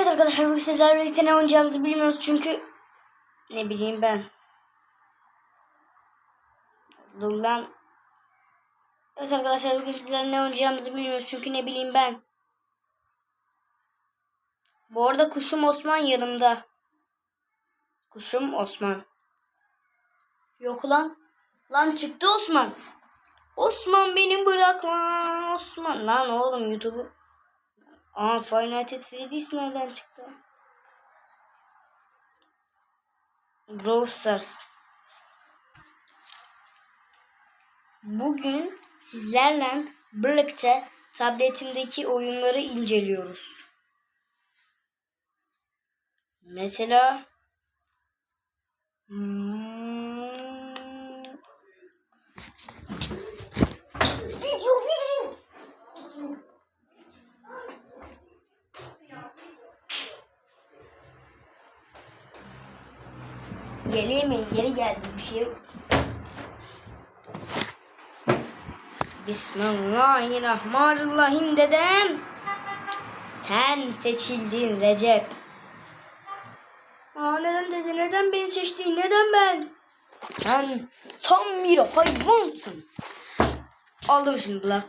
Evet arkadaşlar bugün sizlerle birlikte ne oynayacağımızı bilmiyoruz çünkü ne bileyim ben. Dur lan. Evet arkadaşlar bugün sizlerle ne oynayacağımızı bilmiyoruz çünkü ne bileyim ben. Bu arada kuşum Osman yanımda. Kuşum Osman. Yok lan. Lan çıktı Osman. Osman beni bırakma Osman. Lan oğlum YouTube'u. Aa Five Nights at Freddy's nereden çıktı? Brawl. Bugün sizlerle birlikte tabletimdeki oyunları inceliyoruz. Mesela hmm, Gelemeyin geri geldim bir şey. Bismillahirrahmanirrahim dedem. Sen seçildin Recep. Aa neden dedi? Neden beni seçtin? Neden ben? Sen tam bir hayvansın. Aldım şimdi la.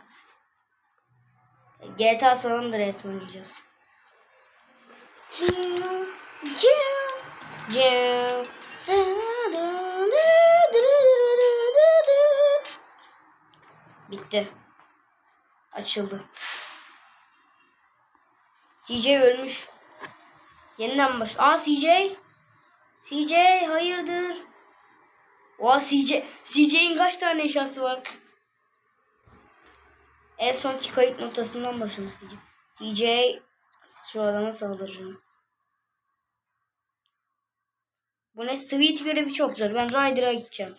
GTA San Andreas oynayacağız. Ciu, ciu, ciu. Bitti. Açıldı. CJ ölmüş. Yeniden baş. Aa CJ. CJ hayırdır? Oha CJ. CJ'in kaç tane eşyası var? En sonki kayıt notasından başlamış CJ. CJ şu adama saldıracağım. Bu ne? Sweet görevi çok zor. Ben Ryder'a gideceğim.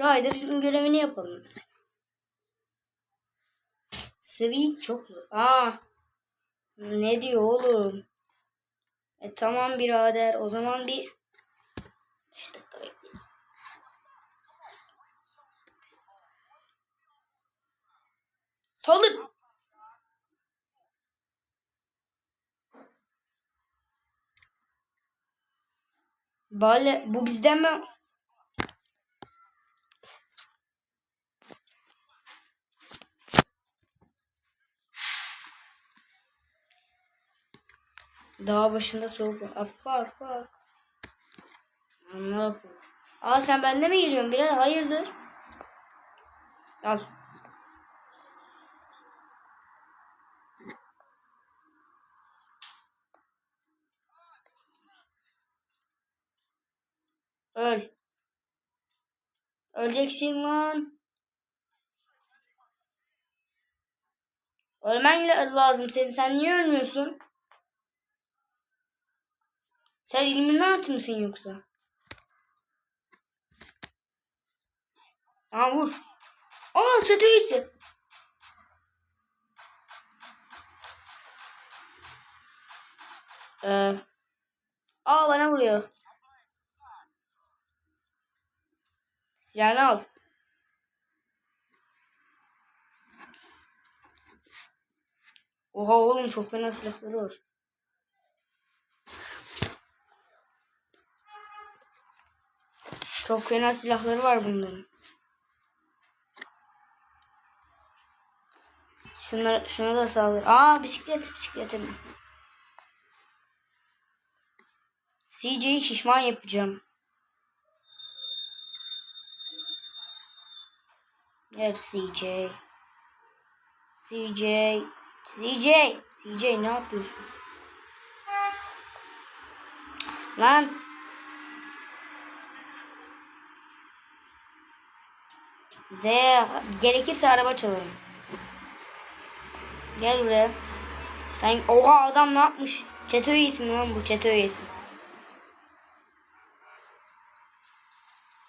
Ryder'ın görevini yapalım mesela. Sweet çok zor. Aa. Ne diyor oğlum? E tamam birader. O zaman bir 5 dakika bekleyin. Salın. Bale bu bizden mi? Dağ başında soğuk var. Affa affa. Yapıyor? Aa sen bende mi geliyorsun birader? Hayırdır? Al. Öl. Öleceksin lan. Ölmen la- lazım senin. Sen niye ölmüyorsun? Sen Illuminati mısın yoksa? Aa vur. Aa çatı üyesi. Ee, aa bana vuruyor. Silahını al. Oha oğlum çok fena silahları var. Çok fena silahları var bunların. Şunlar, şuna da saldır. Aa bisiklet bisikletim. CJ'yi şişman yapacağım. Evet CJ. CJ. CJ. CJ ne yapıyorsun? Lan. De gerekirse araba çalarım. Gel buraya. Sen oha adam ne yapmış? Çete üyesi mi lan bu? Çete üyesi.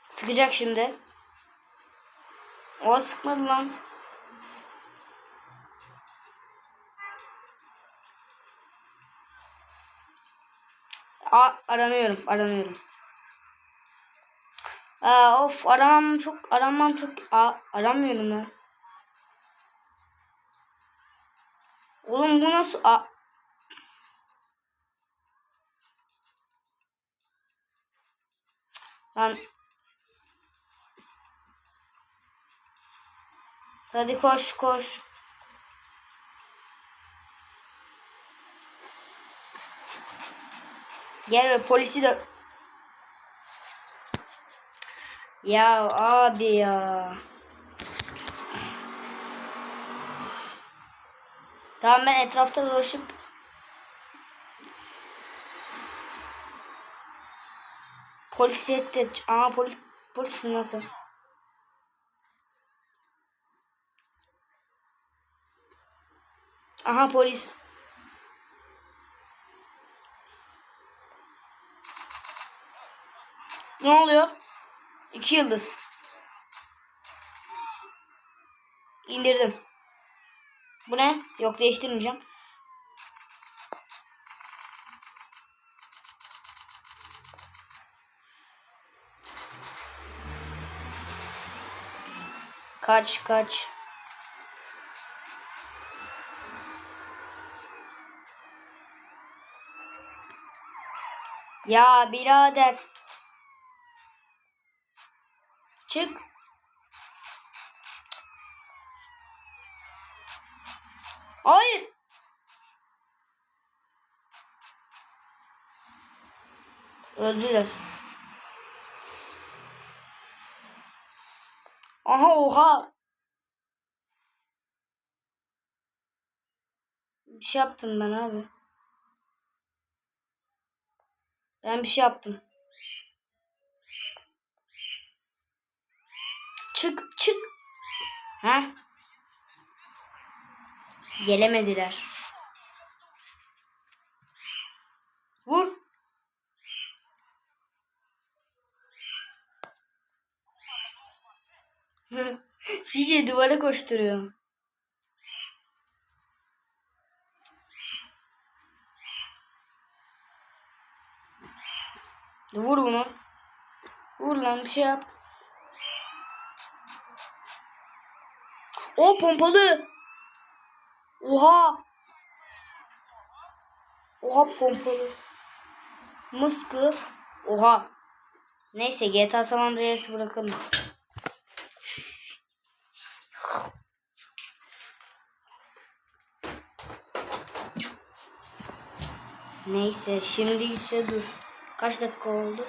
Sıkacak şimdi. O sıkmadı lan. Aa, aranıyorum, aranıyorum. Aa, of aramam çok, aramam çok, Aa, aramıyorum lan. Oğlum bu nasıl? A Lan. Hadi koş koş. Gel polisi de... Ya abi ya. Tamam ben etrafta dolaşıp Polis de Aa polis polis nasıl? Aha polis. Ne oluyor? İki yıldız. İndirdim. Bu ne? Yok değiştirmeyeceğim. Kaç kaç. Ya birader. Çık. Hayır. Öldüler. Aha oha. Bir şey yaptım ben abi. Ben bir şey yaptım. Çık çık. Ha? Gelemediler. Vur. CJ duvara koşturuyor. Vur bunu. Vur lan bir şey yap. O pompalı. Oha. Oha pompalı. Mıskı. Oha. Neyse GTA San Andreas'ı bırakalım. Neyse şimdi ise dur. Kaç dakika oldu?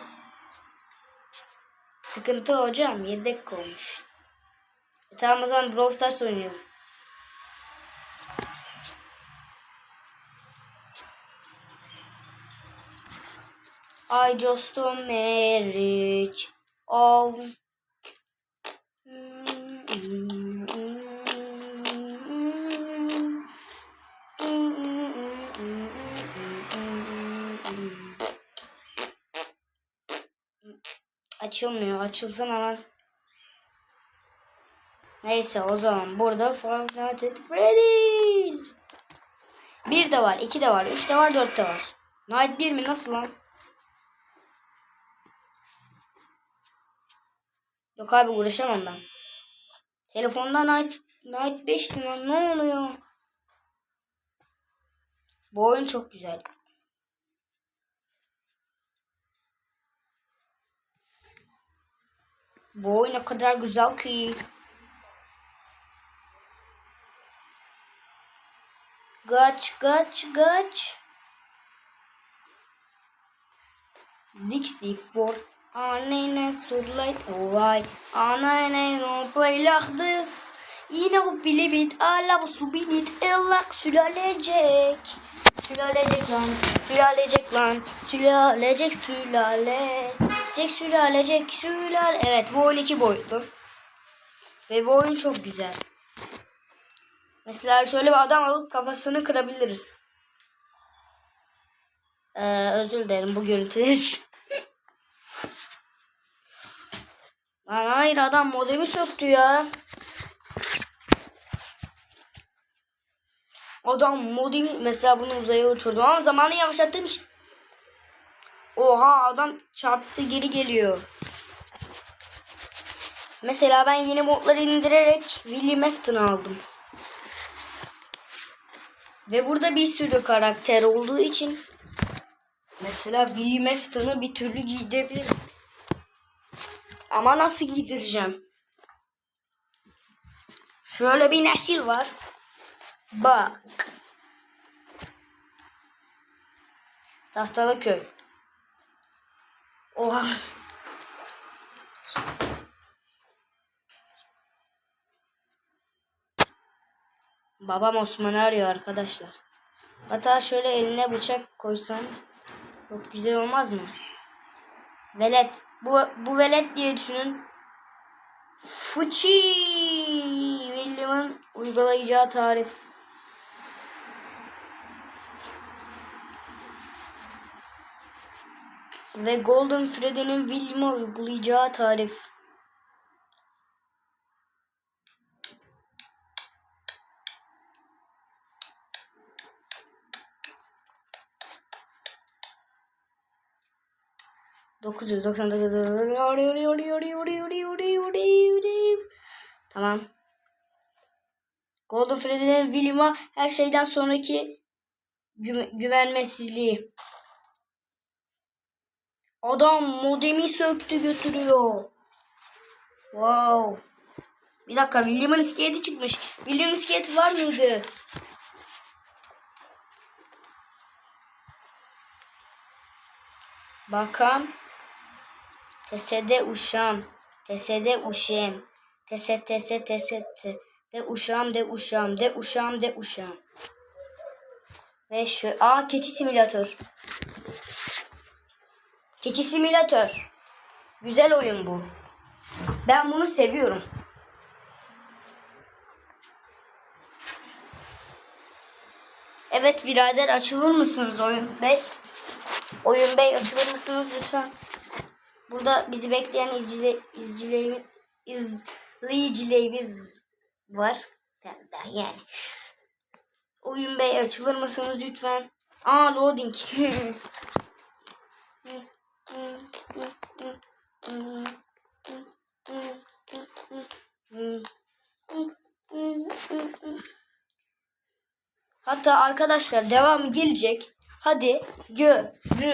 Sıkıntı hocam 7 dakika olmuş. Tamam o zaman Brawl Stars oynayalım. I just a marriage of Açılmıyor. Açılsın hemen. Neyse o zaman burada Five Nights at Freddy's. Bir de var, iki de var, üç de var, dört de var. Night 1 mi? Nasıl lan? Yok abi uğraşamam ben. Telefonda Night, Night 5'ti lan. Ne oluyor? Bu oyun çok güzel. Bu oyun o kadar güzel ki. Kaç kaç kaç. 64 Anne surlight why Anne no play like this? Yine bu bile bit ala bu su binit ellak sülalecek. Sülalecek lan sülalecek lan. Sülalecek sülalecek sülalecek sülal Evet bu oyun iki boyutlu. Ve bu oyun çok güzel Mesela şöyle bir adam alıp kafasını kırabiliriz. Ee, özür dilerim bu görüntüler için. Lan hayır adam modemi söktü ya. Adam modemi mesela bunu uzaya uçurdu ama zamanı yavaşlattığım için. Oha adam çarptı geri geliyor. Mesela ben yeni modları indirerek William Afton aldım. Ve burada bir sürü karakter olduğu için mesela William Afton'ı bir türlü giydirebilirim. Ama nasıl giydireceğim? Şöyle bir nesil var. Bak. Tahtalı köy. Oha. Babam Osman'ı arıyor arkadaşlar. Hatta şöyle eline bıçak koysan çok güzel olmaz mı? Velet. Bu, bu velet diye düşünün. Fuçi William'ın uygulayacağı tarif. Ve Golden Freddy'nin William'a uygulayacağı tarif. Dokuz yüz doksan dokuz. Tamam. Golden Freddy'nin William'a her şeyden sonraki gü- güvenmesizliği. Adam modemi söktü götürüyor. Wow. Bir dakika William'ın iskeleti çıkmış. William'ın iskeleti var mıydı? Bakan. Tesede uşağım. Tesede uşağım. Tese tese tese te. De uşağım de uşağım de uşağım de uşağım. Ve şu aa keçi simülatör. Keçi simülatör. Güzel oyun bu. Ben bunu seviyorum. Evet birader açılır mısınız oyun bey? Oyun bey açılır mısınız lütfen? Burada bizi bekleyen izcile, izcileğimiz, izleyicilerimiz var. Yani. Oyun bey açılır mısınız lütfen? Aa loading. Hatta arkadaşlar devamı gelecek. Hadi görüşürüz.